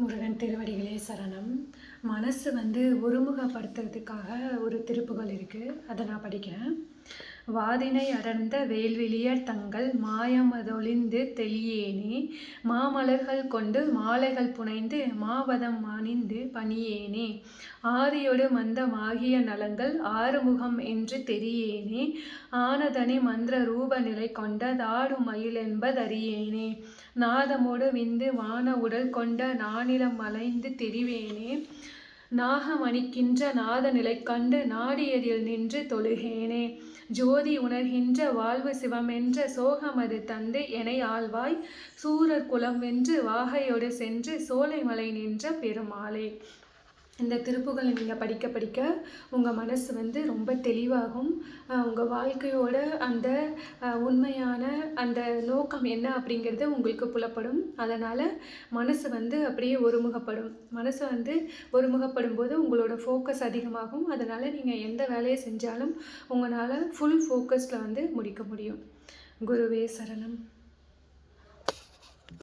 முருகன் திருவடிகளே சரணம். மனசு வந்து ஒருமுகப்படுத்துறதுக்காக ஒரு திருப்புகள் இருக்குது அதை நான் படிக்கிறேன். வாதினை அடர்ந்த வேல்விழியர் தங்கள் மாயமதொழிந்து தெளியேனே. மாமலர்கள் கொண்டு மாலைகள் புனைந்து மாவதம் அணிந்து பணியேனே. ஆதியொடு மந்தமாகிய நலங்கள் ஆறுமுகம் என்று தெரியேனே. ஆனதனி மந்திர ரூப நிலை கொண்ட தாடு மயில் என்பதறியேனே நாதமோடு விந்து வான உடல் கொண்ட நானிலம் அலைந்து தெரிவேனே. நாகமணிக்கின்ற நாத நிலை கண்டு நாடியதில் நின்று தொழுகேனே. ஜோதி உணர்கின்ற வாழ்வு சிவமென்ற சோகமது தந்து எனை ஆழ்வாய் சூரர் குலம் வென்று வாகையோடு சென்று சோலைமலை நின்ற பெருமாளே. இந்த திருப்புகளை நீங்கள் படிக்க படிக்க உங்கள் மனசு வந்து ரொம்ப தெளிவாகும். உங்கள் வாழ்க்கையோட அந்த உண்மையான அந்த நோக்கம் என்ன அப்படிங்கிறது உங்களுக்கு புலப்படும். அதனால் மனசு வந்து அப்படியே ஒருமுகப்படும். மனசு வந்து ஒருமுகப்படும் போது உங்களோட ஃபோக்கஸ் அதிகமாகும். அதனால் நீங்கள் எந்த வேலையை செஞ்சாலும் உங்களால் ஃபுல் ஃபோக்கஸில் வந்து முடிக்க முடியும். குருவே சரணம்.